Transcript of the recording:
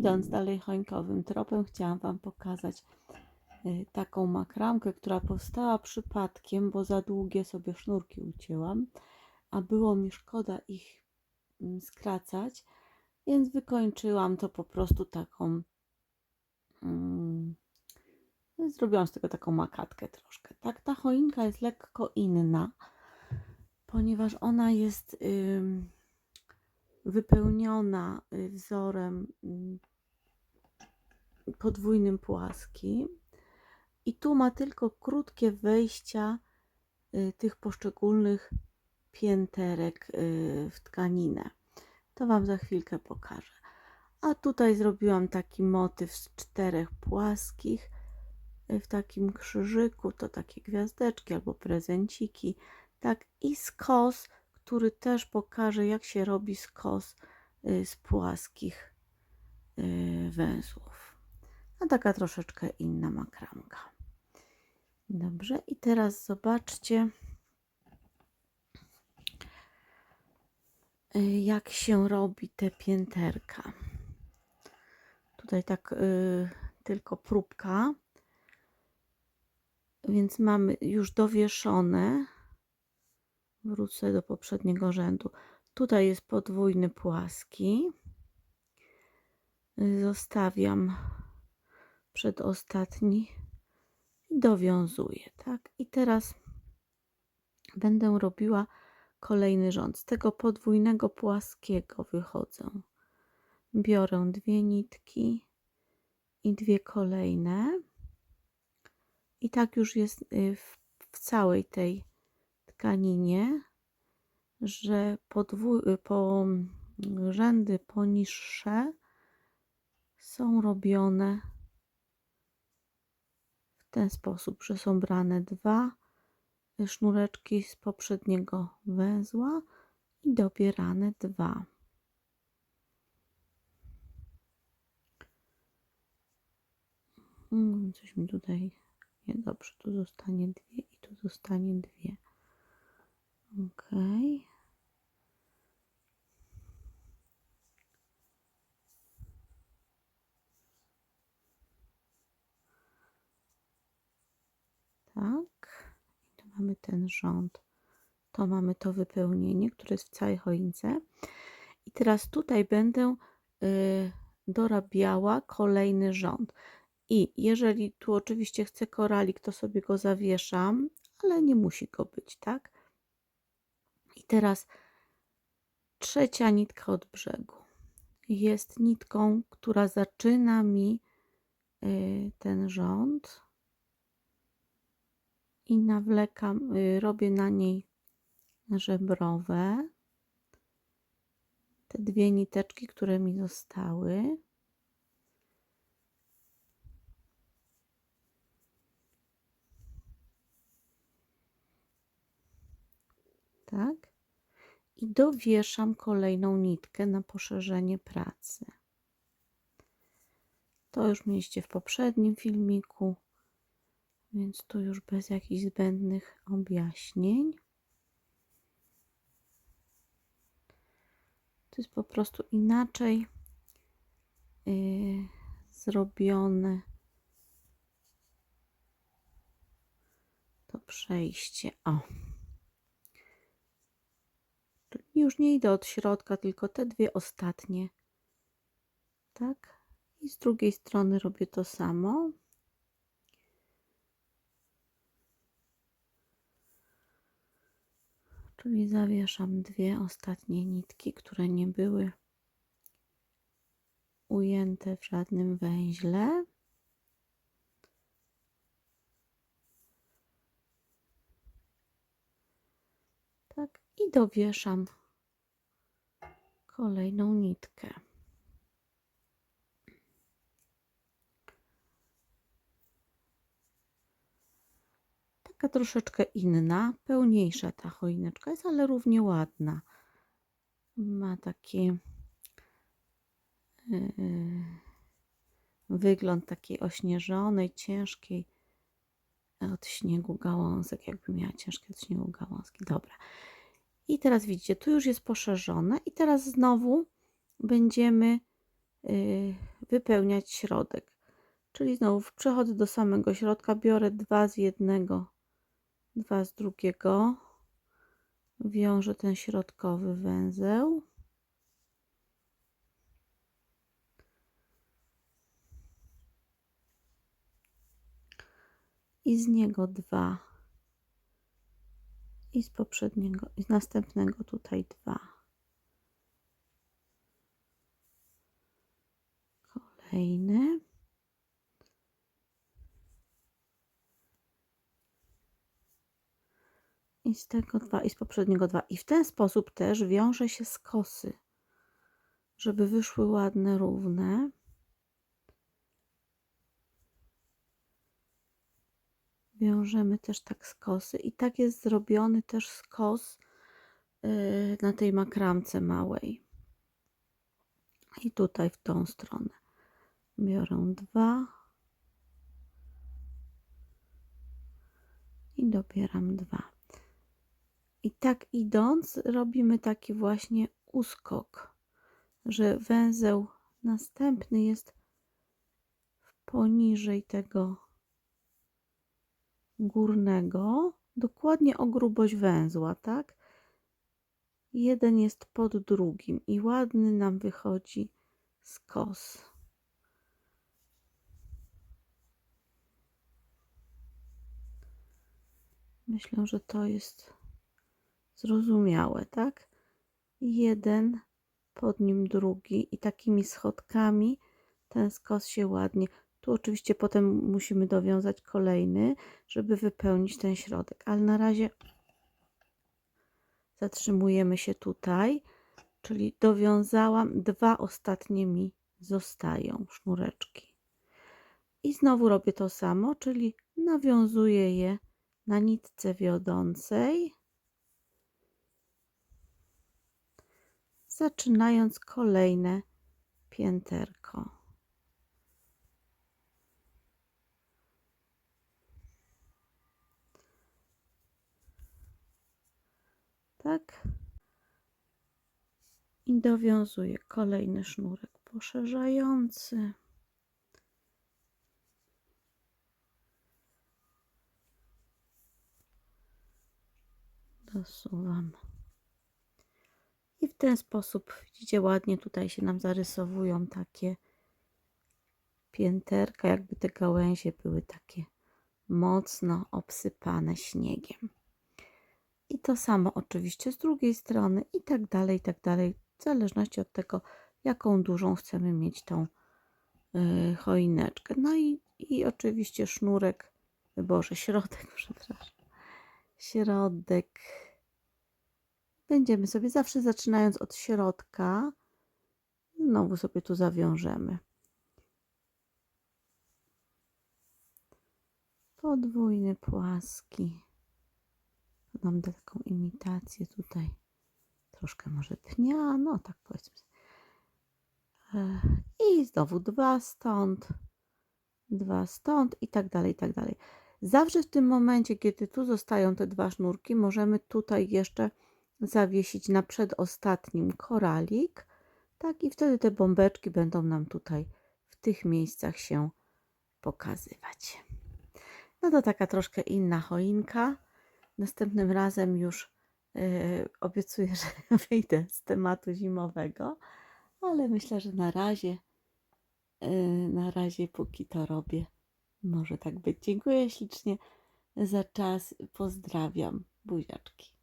idąc dalej choinkowym tropem, chciałam Wam pokazać y, taką makramkę, która powstała przypadkiem, bo za długie sobie sznurki ucięłam, a było mi szkoda ich mm, skracać, więc wykończyłam to po prostu taką. Mm, zrobiłam z tego taką makatkę troszkę. Tak, ta choinka jest lekko inna, ponieważ ona jest. wypełniona y, wzorem mm, podwójnym płaskim i tu ma tylko krótkie wejścia y, tych poszczególnych pięterek y, w tkaninę. To Wam za chwilkę pokażę. A tutaj zrobiłam taki motyw z czterech płaskich w takim krzyżyku, to takie gwiazdeczki albo prezenciki, tak i skos, który też pokaże, jak się robi skos y, z płaskich y, węzłów. A taka troszeczkę inna makramka. Dobrze, i teraz zobaczcie, y, jak się robi te pięterka. Tutaj tak y, tylko próbka, więc mamy już dowieszone wrócę do poprzedniego rzędu. Tutaj jest podwójny płaski. Zostawiam przedostatni i dowiązuję, tak? I teraz będę robiła kolejny rząd. Z tego podwójnego płaskiego wychodzę. Biorę dwie nitki i dwie kolejne. I tak już jest y, w, w całej tej tkaninie, że podwój, po rzędy poniższe są robione ten sposób, że są brane dwa sznureczki z poprzedniego węzła i dobierane dwa. Mm, Coś mi tutaj niedobrze. Tu zostanie dwie i tu zostanie dwie. Ok. Tak. I tu mamy ten rząd. To mamy to wypełnienie, które jest w całej choince. I teraz tutaj będę y, dorabiała kolejny rząd. I jeżeli tu oczywiście chcę koralik, to sobie go zawieszam, ale nie musi go być, tak? I teraz trzecia nitka od brzegu. Jest nitką, która zaczyna mi y, ten rząd i nawlekam, y, robię na niej żebrowe. Te dwie niteczki, które mi zostały. Tak i dowieszam kolejną nitkę na poszerzenie pracy. To już mieliście w poprzednim filmiku, więc tu już bez jakichś zbędnych objaśnień. To jest po prostu inaczej yy, zrobione to przejście. O. Już nie idę od środka, tylko te dwie ostatnie. Tak? I z drugiej strony robię to samo. Czyli zawieszam dwie ostatnie nitki, które nie były ujęte w żadnym węźle. Tak, i dowieszam kolejną nitkę. Taka troszeczkę inna, pełniejsza ta choineczka jest, ale równie ładna. Ma taki yy, wygląd takiej ośnieżonej, ciężkiej od śniegu gałązek, jakby miała ciężkie od śniegu gałązki. Dobra. I teraz widzicie, tu już jest poszerzone i teraz znowu będziemy y, wypełniać środek. Czyli znowu przechodzę do samego środka, biorę dwa z jednego, dwa z drugiego, wiążę ten środkowy węzeł. I z niego dwa. I z poprzedniego, i z następnego tutaj dwa. Kolejny. I z tego dwa, i z poprzedniego dwa. I w ten sposób też wiąże się skosy, żeby wyszły ładne, równe. Wiążemy też tak skosy i tak jest zrobiony też skos yy, na tej makramce małej. I tutaj w tą stronę. Biorę dwa. I dobieram dwa. I tak idąc, robimy taki właśnie uskok, że węzeł następny jest poniżej tego górnego, dokładnie o grubość węzła, tak? Jeden jest pod drugim i ładny nam wychodzi skos. Myślę, że to jest zrozumiałe, tak? Jeden, pod nim drugi i takimi schodkami ten skos się ładnie. Tu oczywiście potem musimy dowiązać kolejny, żeby wypełnić ten środek, ale na razie zatrzymujemy się tutaj, czyli dowiązałam, dwa ostatnie mi zostają sznureczki. I znowu robię to samo, czyli nawiązuję je na nitce wiodącej. Zaczynając kolejne pięterko. Tak. I dowiązuję kolejny sznurek poszerzający. Dosuwam. I w ten sposób, widzicie, ładnie tutaj się nam zarysowują takie pięterka, jakby te gałęzie były takie mocno obsypane śniegiem. I to samo oczywiście z drugiej strony i tak dalej, i tak dalej, w zależności od tego, jaką dużą chcemy mieć tą yy, choineczkę. No i, i oczywiście sznurek, boże, środek, przepraszam, środek Będziemy sobie zawsze zaczynając od środka, znowu sobie tu zawiążemy. Podwójny płaski. Mam taką imitację tutaj. Troszkę może pnia, no tak powiedzmy. I znowu dwa stąd, dwa stąd i tak dalej, i tak dalej. Zawsze w tym momencie, kiedy tu zostają te dwa sznurki, możemy tutaj jeszcze zawiesić na przedostatnim koralik, tak i wtedy te bombeczki będą nam tutaj w tych miejscach się pokazywać. No to taka troszkę inna choinka. Następnym razem już yy, obiecuję, że wyjdę z tematu zimowego, ale myślę, że na razie, yy, na razie póki to robię, może tak być. Dziękuję ślicznie za czas. Pozdrawiam. Buziaczki.